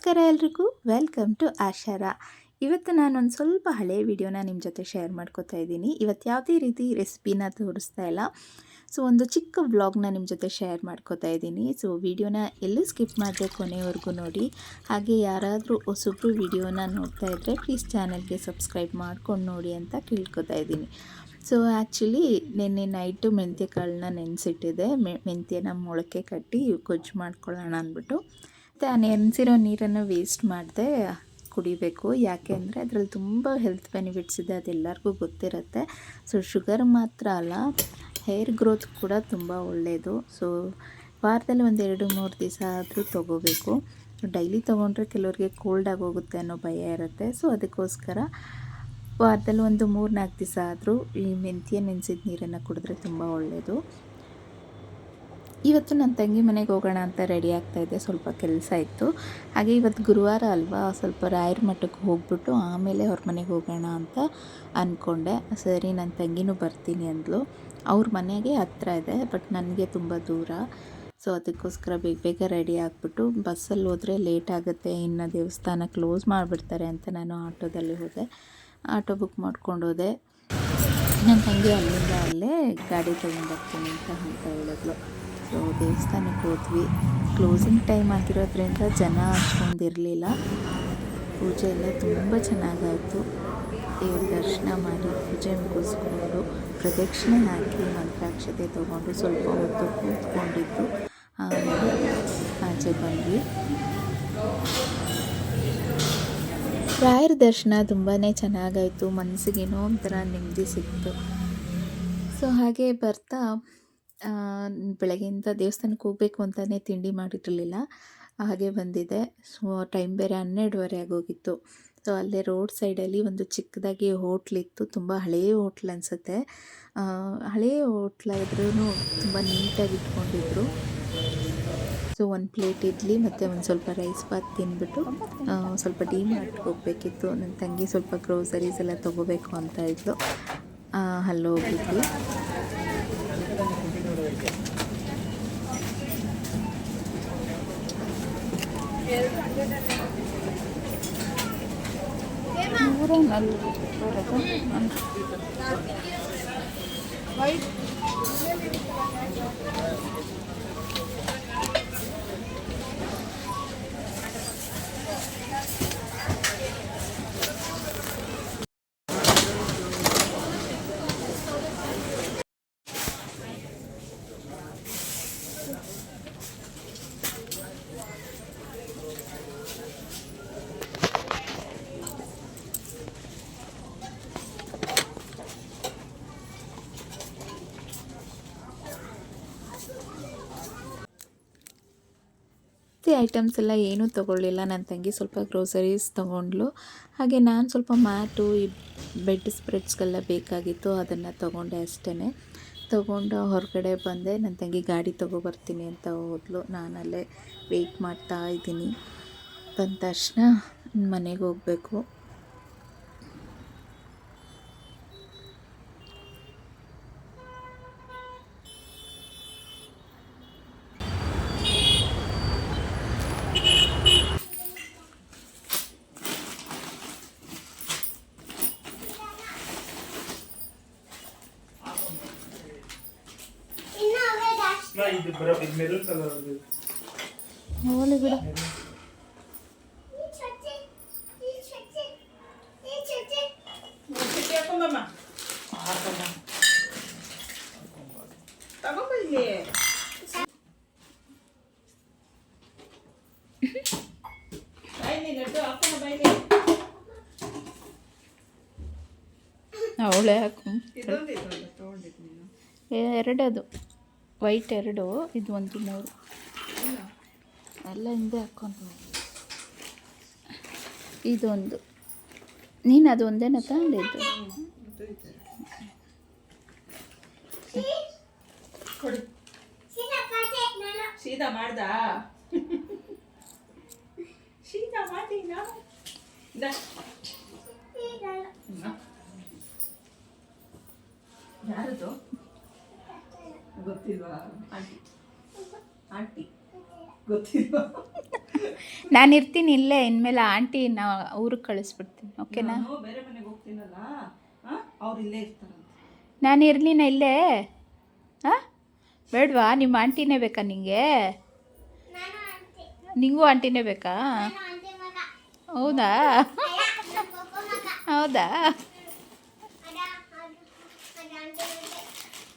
ನಮಸ್ಕಾರ ಎಲ್ರಿಗೂ. Welcome to Ashara. ಇವತ್ತು ನಾನೊಂದು ಸ್ವಲ್ಪ ಹಳೆ ವಿಡಿಯೋನ ನಿಮ್ಮ ಜೊತೆ ಶೇರ್ ಮಾಡ್ಕೋತಾ ಇದ್ದೀನಿ. ಇವತ್ತು ಯಾವುದೇ ರೀತಿ ರೆಸಿಪಿನ ತೋರಿಸ್ತಾ ಇಲ್ಲ. ಸೊ ಒಂದು ಚಿಕ್ಕ ವ್ಲಾಗ್ನ ನಿಮ್ಮ ಜೊತೆ ಶೇರ್ ಮಾಡ್ಕೋತಾ ಇದ್ದೀನಿ. ಸೊ ವಿಡಿಯೋನ ಎಲ್ಲೂ ಸ್ಕಿಪ್ ಮಾಡಿದೆ ಕೊನೆವರೆಗೂ ನೋಡಿ. ಹಾಗೆ ಯಾರಾದರೂ ಹೊಸಬ್ರು ವಿಡಿಯೋನ ನೋಡ್ತಾ ಇದ್ದರೆ ಪ್ಲೀಸ್ ಚಾನಲ್ಗೆ ಸಬ್ಸ್ಕ್ರೈಬ್ ಮಾಡ್ಕೊಂಡು ನೋಡಿ ಅಂತ ಕೇಳ್ಕೊತಾ ಇದ್ದೀನಿ. ಸೊ ಆ್ಯಕ್ಚುಲಿ ನಿನ್ನೆ ನೈಟು ಮೆಂತ್ಯ ಕಾಳನ್ನ ಮೆ ಮೆಂತ್ಯನ ಮೊಳಕೆ ಕಟ್ಟಿ ಗೊಜ್ಜು ಮಾಡ್ಕೊಳ್ಳೋಣ ಅಂದ್ಬಿಟ್ಟು. ಮತ್ತು ಆ ನೆನೆಸಿರೋ ನೀರನ್ನು ವೇಸ್ಟ್ ಮಾಡದೆ ಕುಡಿಬೇಕು. ಯಾಕೆ ಅಂದರೆ ಅದರಲ್ಲಿ ತುಂಬ ಹೆಲ್ತ್ ಬೆನಿಫಿಟ್ಸ್ ಇದೆ ಅದೆಲ್ಲರಿಗೂ ಗೊತ್ತಿರುತ್ತೆ. ಸೊ ಶುಗರ್ ಮಾತ್ರ ಅಲ್ಲ ಹೇರ್ ಗ್ರೋತ್ ಕೂಡ ತುಂಬ ಒಳ್ಳೆಯದು ಸೊ ವಾರದಲ್ಲಿ ಒಂದು ಎರಡು ಮೂರು ದಿವಸ ಆದರೂ ತೊಗೋಬೇಕು. ಡೈಲಿ ತೊಗೊಂಡ್ರೆ ಕೆಲವರಿಗೆ ಕೋಲ್ಡ್ ಆಗೋಗುತ್ತೆ ಅನ್ನೋ ಭಯ ಇರುತ್ತೆ. ಸೊ ಅದಕ್ಕೋಸ್ಕರ ವಾರದಲ್ಲಿ ಒಂದು ಮೂರು ನಾಲ್ಕು ದಿವಸ ಆದರೂ ಈ ಮೆಂತ್ಯ ನೆನೆಸಿದ ನೀರನ್ನು ಕುಡಿದ್ರೆ ತುಂಬ ಒಳ್ಳೆಯದು ಇವತ್ತು ನನ್ನ ತಂಗಿ ಮನೆಗೆ ಹೋಗೋಣ ಅಂತ ರೆಡಿ ಆಗ್ತಾಯಿದ್ದೆ ಸ್ವಲ್ಪ ಕೆಲಸ ಇತ್ತು. ಹಾಗೆ ಇವತ್ತು ಗುರುವಾರ ಅಲ್ವಾ, ಸ್ವಲ್ಪ ರಾಯರ ಮಠಕ್ಕೆ ಹೋಗ್ಬಿಟ್ಟು ಆಮೇಲೆ ಅವ್ರ ಮನೆಗೆ ಹೋಗೋಣ ಅಂತ ಅಂದ್ಕೊಂಡೆ ಸರಿ, ನನ್ನ ತಂಗಿನೂ ಬರ್ತೀನಿ ಅಂದ್ಲು. ಅವ್ರ ಮನೆಗೆ ಹತ್ತಿರ ಇದೆ, ಬಟ್ ನನಗೆ ತುಂಬ ದೂರ. ಸೊ ಅದಕ್ಕೋಸ್ಕರ ಬೇಗ ಬೇಗ ರೆಡಿ ಆಗಿಬಿಟ್ಟು ಬಸ್ಸಲ್ಲಿ ಹೋದರೆ ಲೇಟ್ ಆಗುತ್ತೆ. ಇನ್ನು ದೇವಸ್ಥಾನ ಕ್ಲೋಸ್ ಮಾಡಿಬಿಡ್ತಾರೆ ಅಂತ ನಾನು ಆಟೋದಲ್ಲಿ ಹೋದೆ. ಆಟೋ ಬುಕ್ ಮಾಡ್ಕೊಂಡು ಹೋದೆ. ನನ್ನ ತಂಗಿ ಅಲ್ಲಿಂದ ಅಲ್ಲೇ ಗಾಡಿ ತೊಗೊಂಡು ಅಂತ ಅಂತ ಹೇಳಿದ್ಲು ಸೊ ದೇವಸ್ಥಾನಕ್ಕೆ ಹೋದ್ವಿ. ಕ್ಲೋಸಿಂಗ್ ಟೈಮ್ ಆಗಿರೋದ್ರಿಂದ ಜನ ಅಷ್ಟೊಂದು ಇರಲಿಲ್ಲ. ಪೂಜೆ ಎಲ್ಲ ತುಂಬ ಚೆನ್ನಾಗಾಯಿತು. ದೇವ್ರ ದರ್ಶನ ಮಾಡಿ ಪೂಜೆ ಮುಗಿಸ್ಕೊಂಡು ಪ್ರದಕ್ಷಿಣೆ ಹಾಕಿ ಮಂತ್ರಾಕ್ಷತೆ ತೊಗೊಂಡು ಸ್ವಲ್ಪ ಹೊತ್ತು ಕೂತ್ಕೊಂಡಿದ್ದು. ಆಮೇಲೆ ಆಚೆ ಬಂದ್ವಿ. ರಾಯರ ದರ್ಶನ ತುಂಬಾ ಚೆನ್ನಾಗಾಯಿತು. ಮನಸ್ಸಿಗೇನೋ ಒಂಥರ ನೆಮ್ಮದಿ ಸಿಕ್ತು. ಸೊ ಹಾಗೆ ಬರ್ತಾ ಬೆಳಗ್ಗೆಯಿಂದ ದೇವಸ್ಥಾನಕ್ಕೆ ಹೋಗಬೇಕು ಅಂತಲೇ ತಿಂಡಿ ಮಾಡಿರಲಿಲ್ಲ. ಹಾಗೆ ಬಂದಿದೆ. ಸೊ ಟೈಮ್ ಬೇರೆ ಹನ್ನೆರಡುವರೆ ಆಗೋಗಿತ್ತು. ಸೊ ಅಲ್ಲೇ ರೋಡ್ ಸೈಡಲ್ಲಿ ಒಂದು ಚಿಕ್ಕದಾಗಿ ಹೋಟ್ಲಿತ್ತು ತುಂಬ ಹಳೆಯ ಹೋಟ್ಲ್ ಅನಿಸುತ್ತೆ. ಹಳೆಯ ಹೋಟ್ಲಾದ್ರೂ ತುಂಬ ನೀಟಾಗಿ ಇಟ್ಕೊಂಡಿದ್ರು. ಸೊ ಒಂದು ಪ್ಲೇಟ್ ಇಡ್ಲಿ ಮತ್ತು ಒಂದು ಸ್ವಲ್ಪ ರೈಸ್ ಬಾತ್ ತಿಂದ್ಬಿಟ್ಟು ಸ್ವಲ್ಪ ಟೀ ಮಾರ್ಟ್ಗೆ ಹೋಗಬೇಕಿತ್ತು. ನನ್ನ ತಂಗಿ ಸ್ವಲ್ಪ ಗ್ರೋಸರೀಸ್ ಎಲ್ಲ ತೊಗೋಬೇಕು ಅಂತ ಇದ್ಲು. ಅಲ್ಲಿ ನೂರ ನಲ್ವತ್ತು ಜಾಸ್ತಿ ಐಟಮ್ಸ್ ಎಲ್ಲ ಏನೂ ತೊಗೊಳ್ಳಿಲ್ಲ. ನನ್ನ ತಂಗಿ ಸ್ವಲ್ಪ ಗ್ರೋಸರೀಸ್ ತೊಗೊಂಡ್ಲು ಹಾಗೆ ನಾನು ಸ್ವಲ್ಪ ಮ್ಯಾಟು, ಈ ಬೆಡ್ ಸ್ಪ್ರೆಡ್ಸ್ಗೆಲ್ಲ ಬೇಕಾಗಿತ್ತು, ಅದನ್ನು ತೊಗೊಂಡೆ ಅಷ್ಟೇ ತೊಗೊಂಡು ಹೊರಗಡೆ ಬಂದೆ. ನನ್ನ ತಂಗಿ ಗಾಡಿ ತೊಗೊಬರ್ತೀನಿ ಅಂತ ಹೋದ್ಲು. ನಾನಲ್ಲೇ ವೆಯ್ಟ್ ಮಾಡ್ತಾ ಇದ್ದೀನಿ. ಬಂದ ತಕ್ಷಣ ಮನೆಗೆ ಹೋಗಬೇಕು. ಇದು ಬರೋ ಇದು ಮೆರೂನ್ ಕಲರ್ ಅದು. ಬಿಡ. ಅವಳೆ ಹಾಕು. ಎರಡದು. ವೈಟ್ ಎರಡು ಇದು ಒಂದು ಮೂರು ಎಲ್ಲ ಹಿಂದೆ ಹಾಕ್ಕೊಂಡು ಇದೊಂದು. ನೀನು ಅದು ಒಂದೇನ ತಗೊಂಡಿದ್ದು? ಕೊಡಿ ಸೀದಾ ಮಾಡ್ದ ಸೀದಾ ಮಾಡ್ತೀನ ಯಾರದು? ಗೊತ್ತಿಲ್ವಾ? ಆಂಟಿ. ಆಂಟಿ. ಗೊತ್ತಿಲ್ವಾ? ನಾನು ಇರ್ತೀನಿ ಇಲ್ಲೇ ಇನ್ಮೇಲೆ ಆಂಟಿ ನಾ ಊರಿಗೆ ಕಳಿಸ್ಬಿಡ್ತೀನಿ ಓಕೆನಾ? ನಾನು ಬೇರೆ ಮನೆಗೆ ಹೋಗ್ತೀನಲ್ಲ ಅವ್ರು ಇಲ್ಲೇ ಇರ್ತಾರಂತೆ. ನಾನು ಇರಲಿನ ಇಲ್ಲೇ? ಹಾಂ ಬೇಡವಾ ನಿಮ್ಮ ಆಂಟಿನೇ ಬೇಕಾ ನಿಂಗೆ? ನಿಂಗೂ ಆಂಟಿನೇ ಬೇಕಾ? ಹೌದಾ? ಹೌದಾ?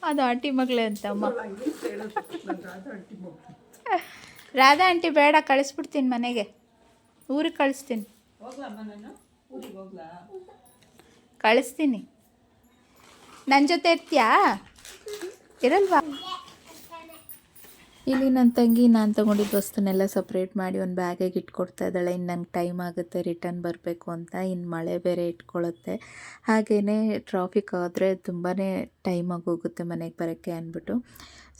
ಅದು ಆಂಟಿ ಮಗಳೇ ಅಂತ ಅಮ್ಮ. ರಾಧಾ ಆಂಟಿ ಬೇಡ ಕಳಿಸ್ಬಿಡ್ತೀನಿ ಮನೆಗೆ. ಊರಿಗೆ ಕಳಿಸ್ತೀನಿ. ಕಳಿಸ್ತೀನಿ. ನನ್ನ ಜೊತೆ ಇರ್ತೀಯಾ? ಇರಲ್ವಾ? ಇಲ್ಲಿ ನನ್ನ ತಂಗಿ ನಾನು ತೊಗೊಂಡಿದ್ದ ವಸ್ತುನೆಲ್ಲ ಸಪ್ರೇಟ್ ಮಾಡಿ ಒಂದು ಬ್ಯಾಗಿಗೆ ಇಟ್ಕೊಡ್ತಾ ಇದ್ದಾಳೆ. ಇನ್ನು ನಂಗೆ ಟೈಮ್ ಆಗುತ್ತೆ ರಿಟರ್ನ್ ಬರಬೇಕು ಅಂತ. ಇನ್ನು ಮಳೆ ಬೇರೆ ಇಟ್ಕೊಳ್ಳುತ್ತೆ ಹಾಗೆಯೇ ಟ್ರಾಫಿಕ್ ಆದರೆ ತುಂಬಾ ಟೈಮ್ ಆಗೋಗುತ್ತೆ ಮನೆಗೆ ಬರೋಕ್ಕೆ ಅಂದ್ಬಿಟ್ಟು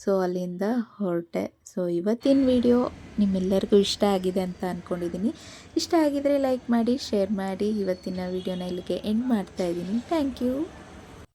ಸೊ ಅಲ್ಲಿಂದ ಹೊರಟೆ. ಸೊ ಇವತ್ತಿನ ವಿಡಿಯೋ ನಿಮ್ಮೆಲ್ಲರಿಗೂ ಇಷ್ಟ ಆಗಿದೆ ಅಂತ ಅಂದ್ಕೊಂಡಿದ್ದೀನಿ ಇಷ್ಟ ಆಗಿದರೆ ಲೈಕ್ ಮಾಡಿ ಶೇರ್ ಮಾಡಿ. ಇವತ್ತಿನ ವಿಡಿಯೋನ ಇಲ್ಲಿಗೆ ಎಂಡ್ ಮಾಡ್ತಾ ಇದ್ದೀನಿ ಥ್ಯಾಂಕ್ ಯು